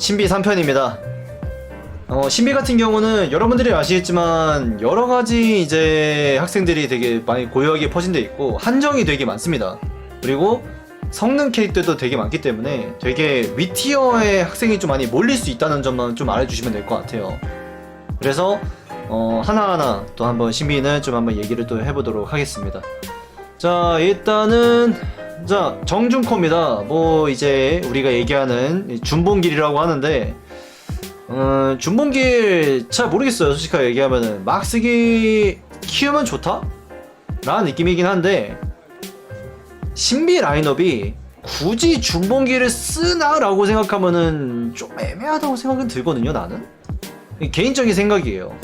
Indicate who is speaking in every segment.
Speaker 1: 신비 3편입니다. 어, 신비 같은 경우는 여러분들이 아시겠지만 여러 가지 이제 학생들이 되게 많이 고유하게 퍼진 데 있고 한정이 되게 많습니다. 그리고 성능 캐릭터도 되게 많기 때문에 되게 위티어의 학생이 좀 많이 몰릴 수 있다는 점만 좀 알아주시면 될 것 같아요. 그래서 어, 하나하나 또 한번 신비는 좀 한번 얘기를 또 해보도록 하겠습니다. 자 일단은 자 정준코입니다 뭐 이제 우리가 얘기하는 준봉길이라고 하는데 음, 어, 준봉길 잘 모르겠어요 솔직하게 얘기하면은 막 쓰기 키우면 좋다? 라는 느낌이긴 한데 신비 라인업이 굳이 준봉길을 쓰나? 라고 생각하면은 좀 애매하다고 생각은 들거든요 나는 개인적인 생각이에요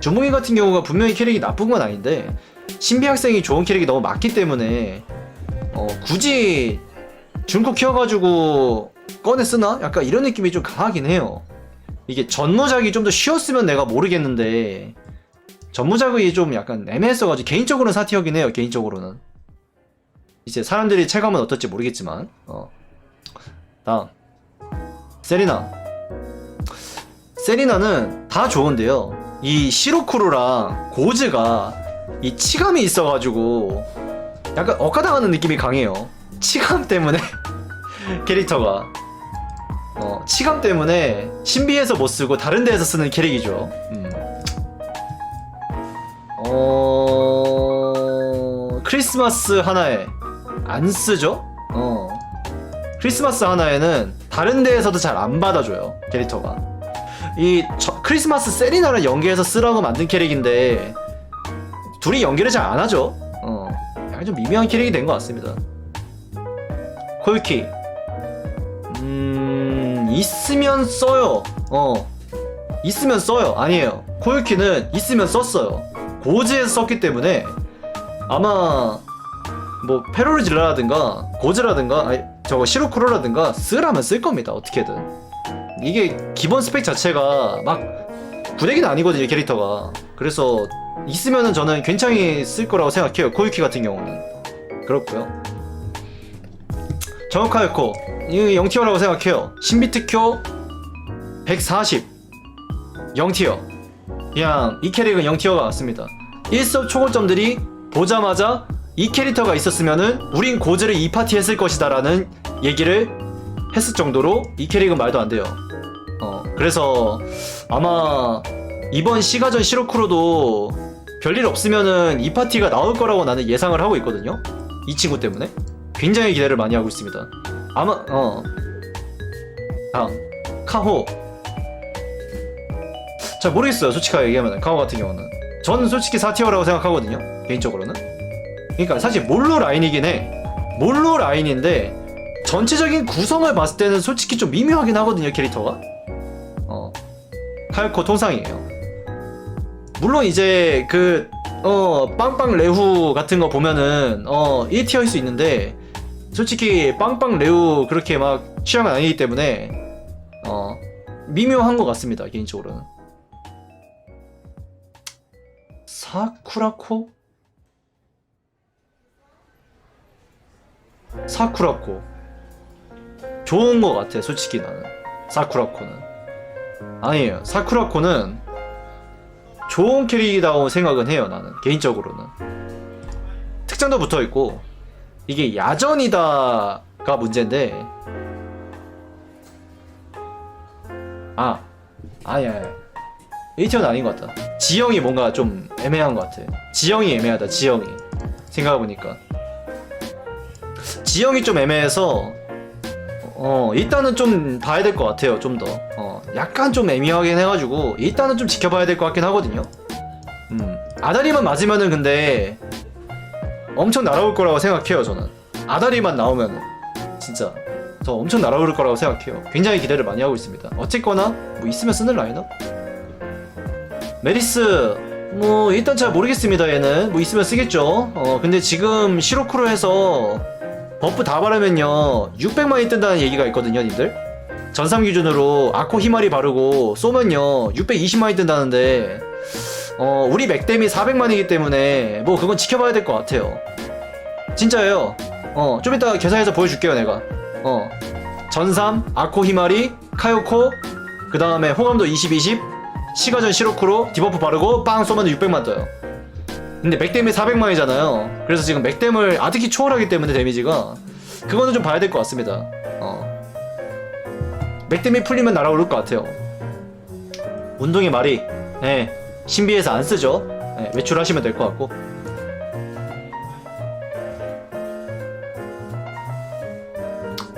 Speaker 1: 준봉길 같은 경우가 분명히 캐릭이 나쁜 건 아닌데 신비 학생이 좋은 캐릭이 너무 많기 때문에 어, 굳이 중국 키워가지고 꺼내 쓰나? 약간 이런 느낌이 좀 강하긴 해요. 이게 전무작이 좀 더 쉬웠으면 내가 모르겠는데 전무작이 좀 약간 애매했어가지고 개인적으로는 사티어긴 해요. 개인적으로는 이제 사람들이 체감은 어떨지 모르겠지만 어. 다음 세리나 세리나는 다 좋은데요. 이 시로쿠루랑 고즈가 이 치감이 있어가지고 약간 억하당하는 느낌이 강해요. 치감 때문에 캐릭터가 어, 치감 때문에 신비에서 못 쓰고 다른 데에서 쓰는 캐릭이죠. 음. 어... 크리스마스 하나에 안 쓰죠? 어. 크리스마스 하나에는 다른 데에서도 잘 안 받아줘요 캐릭터가. 이 저, 크리스마스 세리나를 연계해서 쓰라고 만든 캐릭인데 둘이 연계를 잘 안 하죠. 좀 미묘한 캐릭이 된 것 같습니다. 콜키. 음, 있으면 써요. 어. 있으면 써요. 아니에요. 콜키는 있으면 썼어요. 고즈에서 썼기 때문에 아마 뭐 페로르질라라든가 고즈라든가 아니 저거 시로크로라든가 쓰라면 쓸 겁니다. 어떻게든. 이게 기본 스펙 자체가 막 구대기는 아니거든요, 캐릭터가. 그래서 있으면은 저는 괜찮이 쓸 거라고 생각해요. 코유키 같은 경우는 그렇고요. 정확하였고 0티어라고 생각해요. 신비특효 140 0티어 그냥 이 캐릭은 0티어가 맞습니다. 1섭 초고점들이 보자마자 이 캐릭터가 있었으면은 우린 고즈를 이 파티 했을 것이다라는 얘기를 했을 정도로 이 캐릭은 말도 안 돼요. 어 그래서 아마 이번 시가전 시로크로도 별일 없으면은 이 파티가 나올 거라고 나는 예상을 하고 있거든요. 이 친구 때문에 굉장히 기대를 많이 하고 있습니다. 아마 어 다음 카호 잘 모르겠어요. 솔직하게 얘기하면 카호 같은 경우는 저는 솔직히 4티어라고 생각하거든요. 개인적으로는 그러니까 사실 몰로 라인이긴 해. 몰로 라인인데 전체적인 구성을 봤을 때는 솔직히 좀 미묘하긴 하거든요 캐릭터가 어 칼코 통상이에요 물론 이제 그 어, 빵빵 레후 같은 거 보면은 어, 1티어일 수 있는데 솔직히 빵빵 레후 그렇게 막 취향은 아니기 때문에 어, 미묘한 것 같습니다 개인적으로는 사쿠라코? 사쿠라코 좋은 것 같아 솔직히 나는 사쿠라코는 아니에요 사쿠라코는 좋은 캐릭이다운 생각은 해요 나는 개인적으로는 특장도 붙어 있고 이게 야전이다가 문제인데 아 아야 에이티 아닌 것 같다 지형이 뭔가 좀 애매한 것 같아 지형이 애매하다 지형이 생각해보니까 지형이 좀 애매해서 어 일단은 좀 봐야 될 것 같아요 좀 더 어, 약간 좀 애매하긴 해가지고 일단은 좀 지켜봐야 될 것 같긴 하거든요 음 아다리만 맞으면은 근데 엄청 날아올 거라고 생각해요 저는 아다리만 나오면은 진짜 저 엄청 날아올 거라고 생각해요 굉장히 기대를 많이 하고 있습니다 어쨌거나 뭐 있으면 쓰는 라인업 메리스 뭐 일단 잘 모르겠습니다 얘는 뭐 있으면 쓰겠죠 어 근데 지금 시로크로 해서 버프 다 바르면요 600만이 뜬다는 얘기가 있거든요 님들 전상 기준으로 아코 히마리 바르고 쏘면요 620만이 뜬다는데 어 우리 맥댐이 400만이기 때문에 뭐 그건 지켜봐야 될 것 같아요 진짜예요 어좀 이따 계산해서 보여줄게요 내가 어 전삼 아코 히마리 카요코 그 다음에 호감도 20 20 시가전 시로크로 디버프 바르고 빵 쏘면 600만 떠요 근데 맥댐이 400만이잖아요 그래서 지금 맥댐을 아득히 초월하기 때문에 데미지가 그거는 좀 봐야 될 것 같습니다 어. 맥댐이 풀리면 날아오를 것 같아요 운동의 말이 예, 신비해서 안 쓰죠 예, 외출하시면 될 것 같고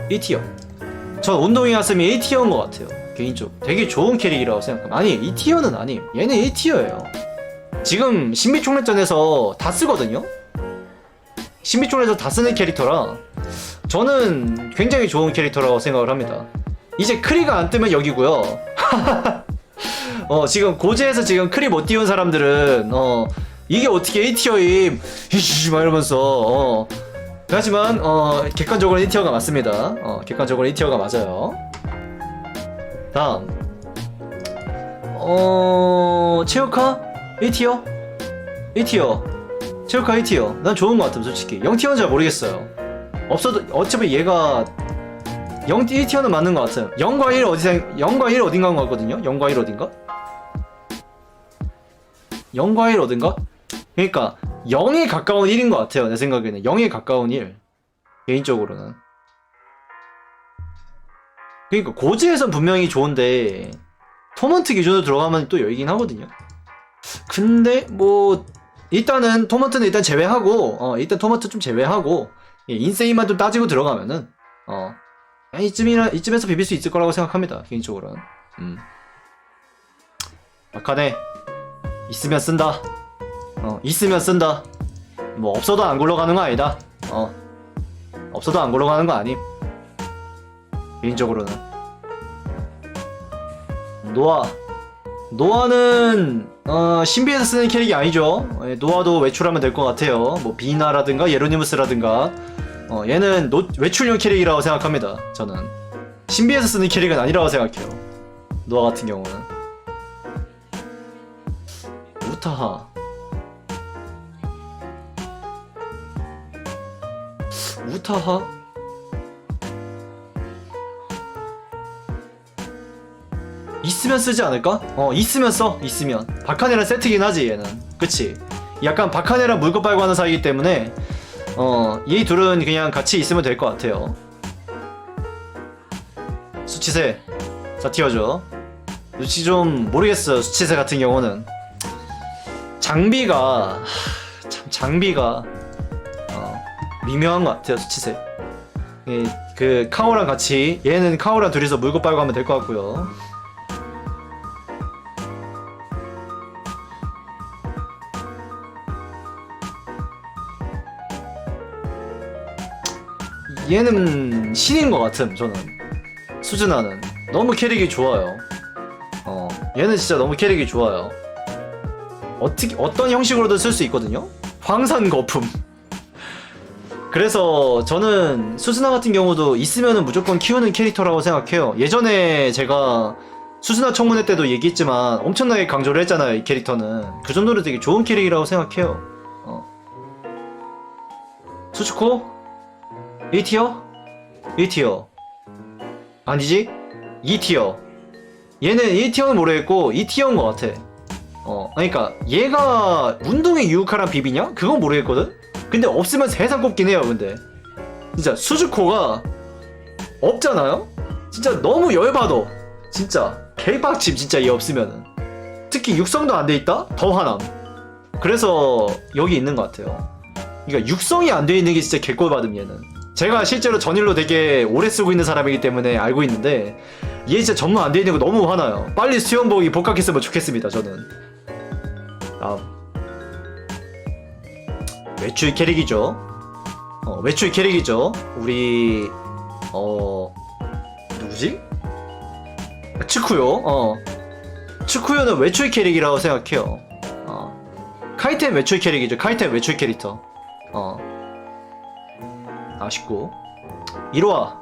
Speaker 1: 이티어전 운동이 왔으면 1티어인 것 같아요 개인적으로 되게 좋은 캐릭이라고 생각합니다 아니 2티어는 아니에요 얘는 1티어예요 지금 신비총례전에서 다 쓰거든요? 신비총례에서 다 쓰는 캐릭터라 저는 굉장히 좋은 캐릭터라고 생각을 합니다. 이제 크리가 안 뜨면 여기고요. 어, 지금 고지에서 지금 크리 못 띄운 사람들은 어, 이게 어떻게 A티어임 이씨 막 이러면서 어. 하지만 어, 객관적으로 1티어가 맞습니다. 어, 객관적으로 1티어가 맞아요. 다음 어... 체육화? 1티어? 1티어 체육과 1티어 난 좋은 것 같음 솔직히 0티어는 잘 모르겠어요 없어도 어차피 얘가 0, 1티어는 맞는 것 같아요 0과 1 어디서 0과 1 어딘가인 것 같거든요 0과 1 어딘가? 0과 1 어딘가? 그러니까 0에 가까운 1인 것 같아요 내 생각에는 0에 가까운 1 개인적으로는 그러니까 고지에선 분명히 좋은데 토먼트 기준으로 들어가면 또 여기긴 하거든요 근데 뭐 일단은 토마토는 일단 제외하고 어 일단 토마토 좀 제외하고 예, 인세이만 좀 따지고 들어가면은 어 아, 이쯤이라 이쯤에서 비빌 수 있을 거라고 생각합니다 개인적으로는 음 막간에 있으면 쓴다 어 있으면 쓴다 뭐 없어도 안 굴러가는 거 아니다 어 없어도 안 굴러가는 거 아님 개인적으로는 노아 노아는 어, 신비에서 쓰는 캐릭이 아니죠 예, 노아도 외출하면 될 것 같아요 뭐 비나라든가 예로니무스라든가 어, 얘는 노, 외출용 캐릭이라고 생각합니다 저는 신비에서 쓰는 캐릭은 아니라고 생각해요 노아 같은 경우는 우타하 우타하? 있으면 쓰지 않을까? 어 있으면 써 있으면 바카네랑 세트긴 하지 얘는 그치 약간 바카네랑 물고 빨고 하는 사이기 때문에 어이 둘은 그냥 같이 있으면 될 것 같아요 수치세 자 튀어줘 솔직좀 모르겠어요 수치세 같은 경우는 장비가 하, 참 장비가 어, 미묘한 것 같아요 수치세 예, 그 카오랑 같이 얘는 카오랑 둘이서 물고 빨고 하면 될 것 같고요 얘는 신인 것 같음 저는 수준하는 너무 캐릭이 좋아요 어 얘는 진짜 너무 캐릭이 좋아요 어떻게 어떤 형식으로든 쓸 수 있거든요 황산 거품 그래서 저는 수스나 같은 경우도 있으면 무조건 키우는 캐릭터라고 생각해요 예전에 제가 수스나 청문회 때도 얘기했지만 엄청나게 강조를 했잖아요 이 캐릭터는 그 정도로 되게 좋은 캐릭이라고 생각해요 어. 수츠코 1티어? 1티어 아니지? 2티어 얘는 1티어는 모르겠고 2티어인 것 같아 어 그러니까 얘가 운동의 유카랑 비비냐? 그건 모르겠거든? 근데 없으면 세상 꼽긴 해요 근데 진짜 수주코가 없잖아요? 진짜 너무 열받어 진짜 개빡침 진짜 얘 없으면은 특히 육성도 안 돼 있다? 더 화남 그래서 여기 있는 것 같아요 그러니까 육성이 안 돼 있는 게 진짜 개꼴받음 얘는 제가 실제로 전일로 되게 오래 쓰고 있는 사람이기 때문에 알고 있는데 얘 진짜 전문 안돼 있는 거 너무 화나요. 빨리 수영복 이 복각했으면 좋겠습니다. 저는. 다음 외출 캐릭이죠. 어, 외출 캐릭이죠. 우리 어 누구지? 츠쿠요. 아, 어 츠쿠요는 외출 캐릭이라고 생각해요. 어 카이텐 외출 캐릭이죠. 카이텐 외출 캐릭터. 어 아쉽고 이리 와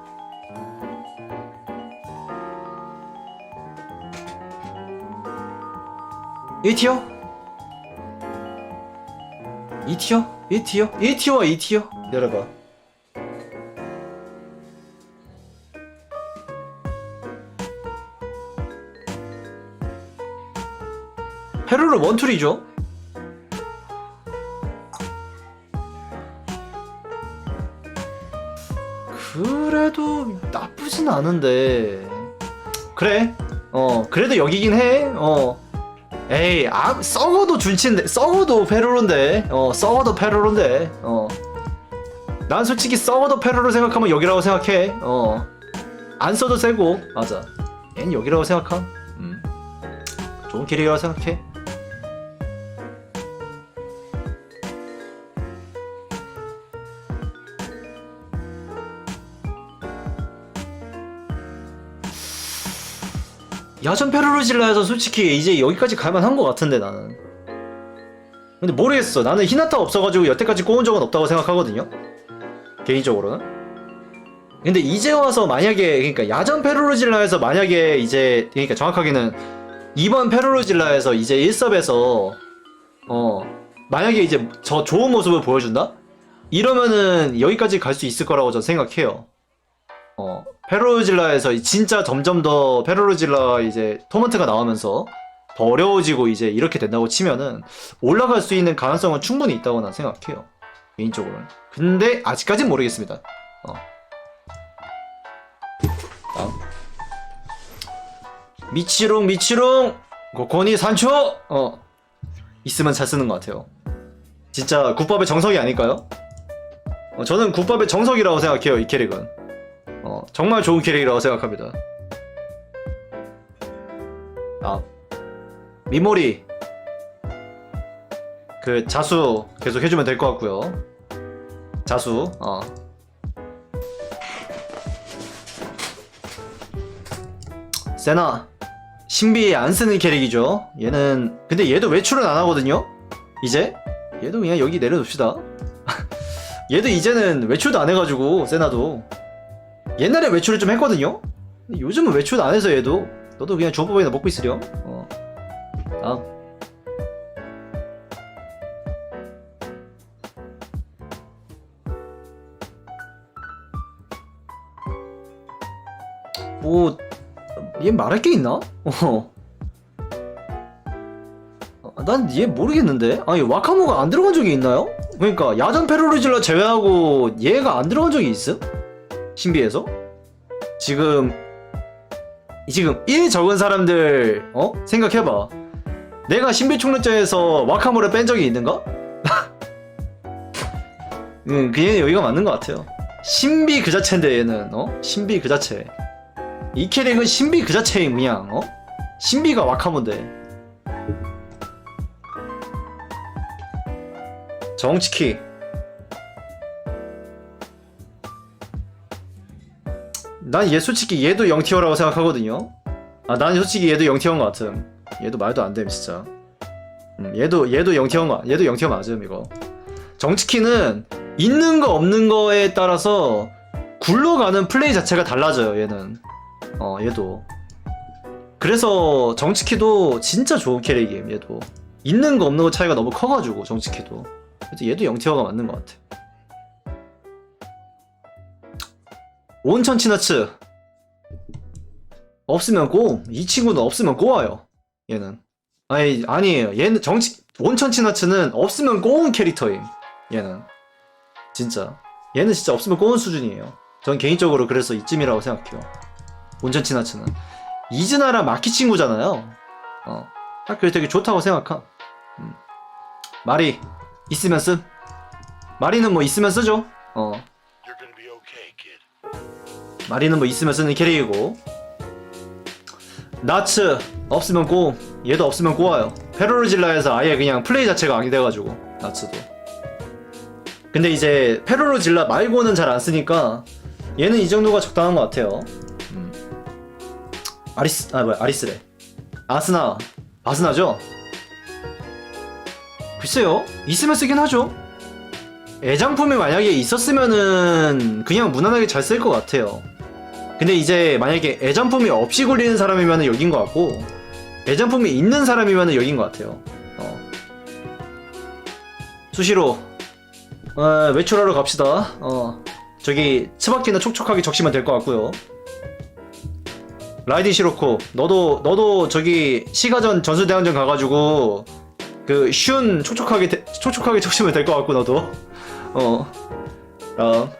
Speaker 1: 이티어 이티어 이티어 이티어 이티어 내려가 페루를 원툴이죠 싫진 않은데 그래 어 그래도 여기긴 해어 에이 아 썩어도 준친데 썩어도 페루로인데 어 썩어도 페루로인데 어난 솔직히 썩어도 페루로 생각하면 여기라고 생각해 어안 써도 세고 맞아 얜 여기라고 생각함 음 좋은 길이라고 생각해 야전 페루로질라에서 솔직히 이제 여기까지 갈만한 것 같은데 나는 근데 모르겠어 나는 히나타 없어가지고 여태까지 꼬은 적은 없다고 생각하거든요 개인적으로는 근데 이제 와서 만약에 그러니까 야전 페루로질라에서 만약에 이제 그러니까 정확하게는 이번 페루로질라에서 이제 1섭에서 어 만약에 이제 저 좋은 모습을 보여준다? 이러면은 여기까지 갈 수 있을 거라고 저는 생각해요 어, 페로질라에서 진짜 점점 더 페로질라 이제 토먼트가 나오면서 더 어려워지고 이제 이렇게 된다고 치면은 올라갈 수 있는 가능성은 충분히 있다고 난 생각해요. 개인적으로는. 근데 아직까진 모르겠습니다. 어. 다음. 미치롱 미치롱 고코니 산초 어 있으면 잘 쓰는 것 같아요. 진짜 국밥의 정석이 아닐까요? 어, 저는 국밥의 정석이라고 생각해요 이 캐릭은. 어, 정말 좋은 캐릭이라고 생각합니다. 아, 미모리 그 자수 계속 해주면 될 것 같고요. 자수 어. 세나 신비 안 쓰는 캐릭이죠. 얘는 근데 얘도 외출은 안 하거든요. 이제 얘도 그냥 여기 내려둡시다. 얘도 이제는 외출도 안 해가지고 세나도 옛날에 외출을 좀 했거든요? 근데 요즘은 외출 안 해서 얘도 너도 그냥 조먹밥이나 먹고 있으렴 어. 아. 뭐, 얘 말할 게 있나? 어. 아, 난얘 모르겠는데? 아니, 와카모가 안 들어간 적이 있나요? 그러니까, 야전 페로리질라 제외하고 얘가 안 들어간 적이 있어 신비에서 지금 지금 일 적은 사람들 어 생각해봐 내가 신비 총력자에서 와카모레 뺀 적이 있는가? 음 그냥 여기가 맞는 것 같아요 신비 그 자체인데 얘는 어 신비 그 자체 이 캐릭은 신비 그 자체임 그냥 어 신비가 와카모데 정치키 난얘 솔직히 얘도 영티어라고 생각하거든요. 아, 난 솔직히 얘도 영티어인 것 같음. 얘도 말도 안 됨, 진짜. 음, 얘도, 얘도 영티어인 것, 얘도 영티어 맞음, 이거. 정치키는 있는 거 없는 거에 따라서 굴러가는 플레이 자체가 달라져요, 얘는. 어, 얘도. 그래서 정치키도 진짜 좋은 캐릭이에요, 얘도. 있는 거 없는 거 차이가 너무 커가지고, 정치키도. 얘도 영티어가 맞는 것 같아. 온천 치너츠 없으면 고이 친구는 없으면 꼬아요 얘는 아니 아니에요 얘는 정치 온천 치너츠는 없으면 꼬운 캐릭터임 얘는 진짜 얘는 진짜 없으면 꼬운 수준이에요 전 개인적으로 그래서 이쯤이라고 생각해요 온천 치너츠는 이즈나랑 마키 친구잖아요 어 학교에 되게 좋다고 생각함 음. 말이 있으면 쓴 말이는 뭐 있으면 쓰죠 어 마리는 뭐 있으면 쓰는 캐릭이고 나츠 없으면 꼬 얘도 없으면 꼬아요 페로르질라에서 아예 그냥 플레이 자체가 안이 돼가지고 나츠도 근데 이제 페로르질라 말고는 잘 안 쓰니까 얘는 이 정도가 적당한 것 같아요 음. 아리스 아 뭐야 아리스래 아스나 아스나죠? 글쎄요 있으면 쓰긴 하죠 애장품이 만약에 있었으면은 그냥 무난하게 잘 쓸 것 같아요 근데 이제 만약에 애정품이 없이 굴리는 사람이면 여긴 것 같고 애정품이 있는 사람이면 여긴 것 같아요 어. 수시로 어, 외출하러 갑시다 어. 저기 치바키는 촉촉하게 적시면 될 것 같고요 라이디 시로코 너도 너도 저기 시가전 전술대항전 가가지고 그슌 촉촉하게 촉촉하게 적시면 될 것 같고 너도 어어 어. 어.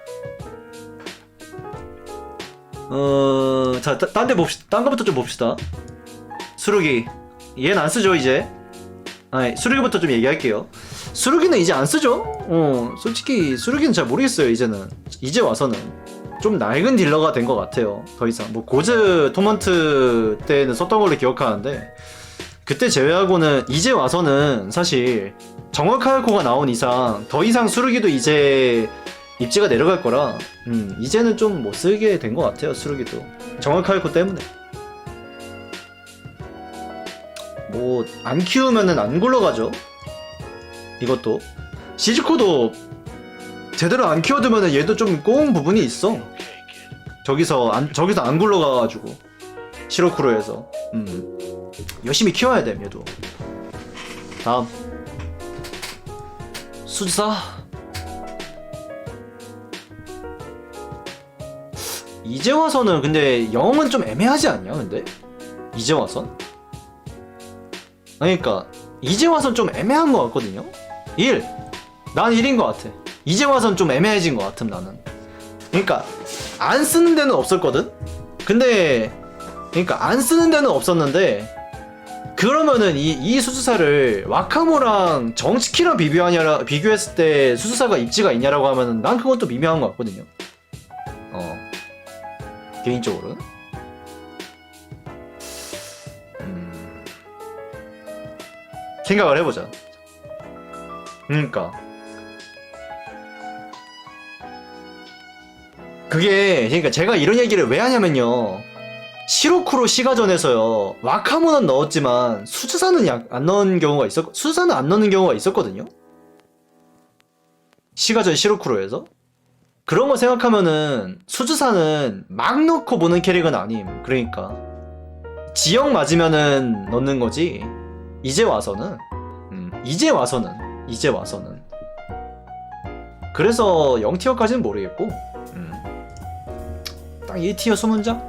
Speaker 1: 어, 자, 딴 데 봅시다. 딴 거부터 좀 봅시다. 수루기. 얘는 안 쓰죠, 이제. 아니, 수루기부터 좀 얘기할게요. 수루기는 이제 안 쓰죠? 어, 솔직히 수루기는 잘 모르겠어요, 이제는. 이제 와서는. 좀 낡은 딜러가 된 것 같아요. 더 이상. 뭐, 고즈 토먼트 때는 썼던 걸로 기억하는데, 그때 제외하고는 이제 와서는 사실 정확카코가 나온 이상 더 이상 수루기도 이제 입지가 내려갈 거라 음, 음. 이제는 좀못 쓰게 된 것 같아요 수르기도 정확할 것 때문에 뭐 안 키우면은 안 굴러가죠 이것도 시즈코도 제대로 안 키워두면은 얘도 좀 꼬운 부분이 있어 저기서 안 저기서 안 굴러가가지고 시로쿠로에서 음, 열심히 키워야 됨 얘도 다음 수지사 이제 와서는 근데 영은 좀 애매하지 않냐 근데? 이제 와선? 그러니까 이제 와선 좀 애매한 것 같거든요? 1! 난 1인 것 같아 이제 와선 좀 애매해진 것 같음 나는 그러니까 안 쓰는 데는 없었거든? 근데 그러니까 안 쓰는 데는 없었는데 그러면은 이, 이 수수사를 와카모랑 정치키랑 비교하냐 비교했을 때 수수사가 입지가 있냐라고 하면은 난 그것도 미묘한 것 같거든요 개인적으로는 음. 생각을 해보자. 그러니까 그게 그러니까 제가 이런 얘기를 왜 하냐면요. 시로쿠로 시가전에서요 와카모는 넣었지만 수즈사는 안 넣은 경우가 있었 수즈사는 안 넣는 경우가 있었거든요. 시가전 시로쿠로에서 그런 거 생각하면은 수주사는 막 넣고 보는 캐릭은 아님. 그러니까 지역 맞으면은 넣는 거지. 이제 와서는 음, 이제 와서는 이제 와서는 그래서 0티어까지는 모르겠고 음. 딱 1티어 수문장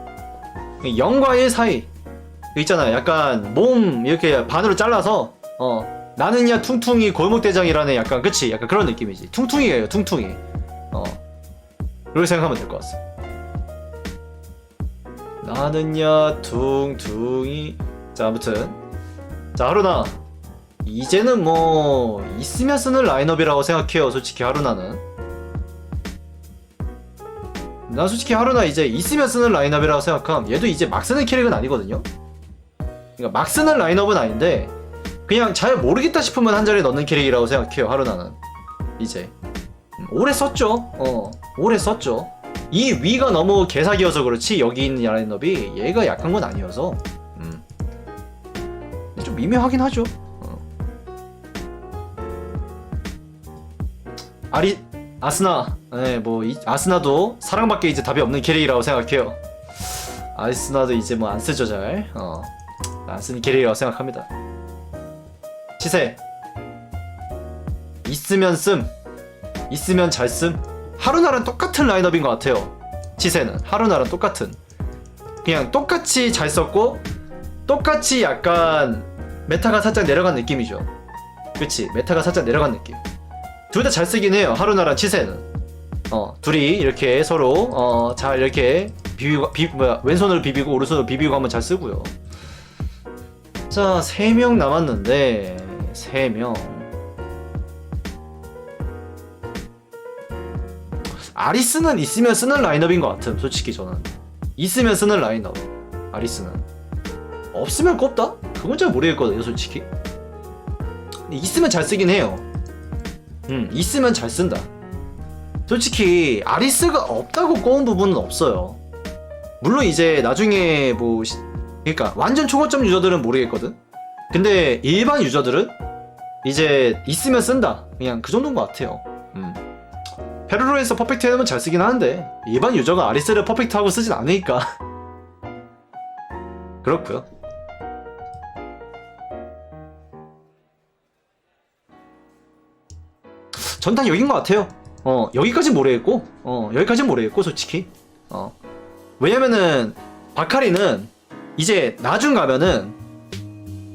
Speaker 1: 0과 1 사이 있잖아 약간 몸 이렇게 반으로 잘라서 어 나는 야 퉁퉁이 골목대장이라는 약간 그치 약간 그런 느낌이지 퉁퉁이에요 퉁퉁이 어 그렇게 생각하면 될 것 같습니다. 나는야 둥둥이 자 아무튼 자 하루나 이제는 뭐 있으면 쓰는 라인업이라고 생각해요 솔직히 하루나는 나 솔직히 하루나 이제 있으면 쓰는 라인업이라고 생각함 얘도 이제 막 쓰는 캐릭은 아니거든요 그러니까 막 쓰는 라인업은 아닌데 그냥 잘 모르겠다 싶으면 한 자리에 넣는 캐릭이라고 생각해요 하루나는 이제 음, 오래 썼죠 어 오래 썼죠. 이 위가 너무 개사기여서 그렇지 여기 있는 야인업이 얘가 약한 건 아니어서 음. 좀 미묘하긴 하죠. 어. 아리 아스나 네 뭐 아스나도 사랑밖에 이제 답이 없는 캐릭이라고 생각해요. 아스나도 이제 뭐 안 쓰죠 잘. 어. 안 쓰는 캐릭이라고 생각합니다. 시세 있으면 씀 있으면 잘 씀. 하루나랑 똑같은 라인업인 것 같아요. 치세는 하루나랑 똑같은. 그냥 똑같이 잘 썼고 똑같이 약간 메타가 살짝 내려간 느낌이죠. 그치 메타가 살짝 내려간 느낌. 둘 다 잘 쓰긴 해요. 하루나랑 치세는. 어 둘이 이렇게 서로 어 잘 이렇게 비비고 비 뭐야 왼손으로 비비고 오른손으로 비비고 하면 잘 쓰고요. 자, 3명 남았는데 3명. 아리스는 있으면 쓰는 라인업인 것 같음 솔직히 저는 있으면 쓰는 라인업 아리스는 없으면 꼽다? 그건 잘 모르겠거든요 솔직히 있으면 잘 쓰긴 해요 음 있으면 잘 쓴다 솔직히 아리스가 없다고 꼽은 부분은 없어요 물론 이제 나중에 뭐 그러니까 완전 초고점 유저들은 모르겠거든 근데 일반 유저들은 이제 있으면 쓴다 그냥 그 정도인 것 같아요 음. 페루로에서 퍼펙트 해놓으면 잘 쓰긴 하는데 일반 유저가 아리스를 퍼펙트하고 쓰진 않으니까 그렇구요전다 여긴 것 같아요 어여기까진 모르겠고 어여기까진 모르겠고 솔직히 어 왜냐면은 바카리는 이제 나중 가면은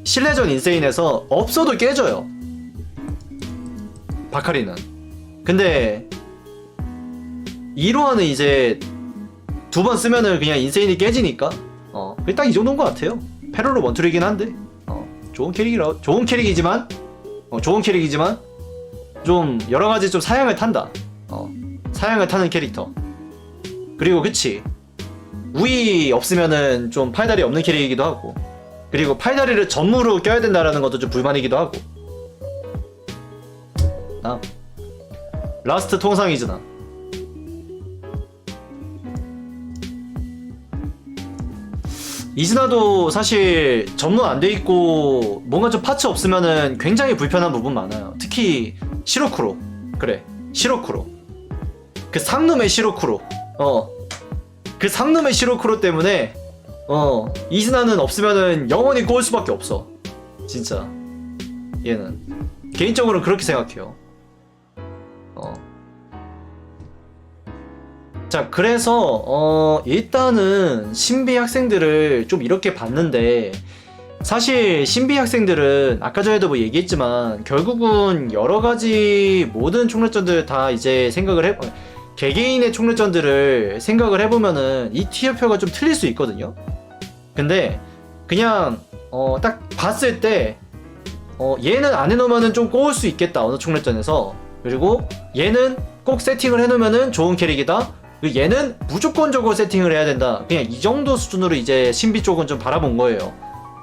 Speaker 1: 실내전 인세인에서 없어도 깨져요 바카리는 근데 1호아는 이제 두 번 쓰면은 그냥 인세인이 깨지니까 어딱 이 정도인 것 같아요 패롤로 원툴이긴 한데 어 좋은 캐릭이라 좋은 캐릭이지만 어 좋은 캐릭이지만 좀 여러 가지 좀 사양을 탄다 어 사양을 타는 캐릭터 그리고 그치 우위 없으면은 좀 팔다리 없는 캐릭이기도 하고 그리고 팔다리를 전무로 껴야 된다라는 것도 좀 불만이기도 하고 다음 라스트 통상 이잖아 이즈나도 사실 전문 안 돼 있고 뭔가 좀 파츠 없으면은 굉장히 불편한 부분 많아요. 특히 시로크로 그래 시로크로그 상놈의 시로크로 어그 상놈의 시로크로 때문에 어 이즈나는 없으면은 영원히 꼬울 수밖에 없어 진짜 얘는 개인적으로 그렇게 생각해요. 자 그래서 어 일단은 신비 학생들을 좀 이렇게 봤는데 사실 신비 학생들은 아까 전에도 뭐 얘기했지만 결국은 여러 가지 모든 총력전들 다 이제 생각을 해 개개인의 총력전들을 생각을 해보면은 이 티어표가 좀 틀릴 수 있거든요. 근데 그냥 어딱 봤을 때 어 얘는 안해놓으면좀 꼬울 수 있겠다 어느 총력전에서 그리고 얘는 꼭 세팅을 해놓으면은 좋은 캐릭이다 그 얘는 무조건적으로 세팅을 해야 된다. 그냥 이 정도 수준으로 이제 신비 쪽은 좀 바라본 거예요.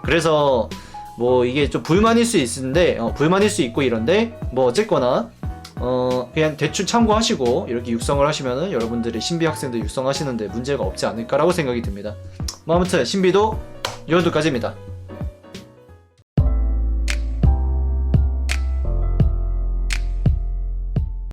Speaker 1: 그래서 뭐 이게 좀 불만일 수 있는데 어, 불만일 수 있고 이런데 뭐 어쨌거나 어 그냥 대충 참고하시고 이렇게 육성을 하시면은 여러분들이 신비 학생들 육성하시는데 문제가 없지 않을까라고 생각이 듭니다. 뭐 아무튼 신비도 이 정도까지입니다.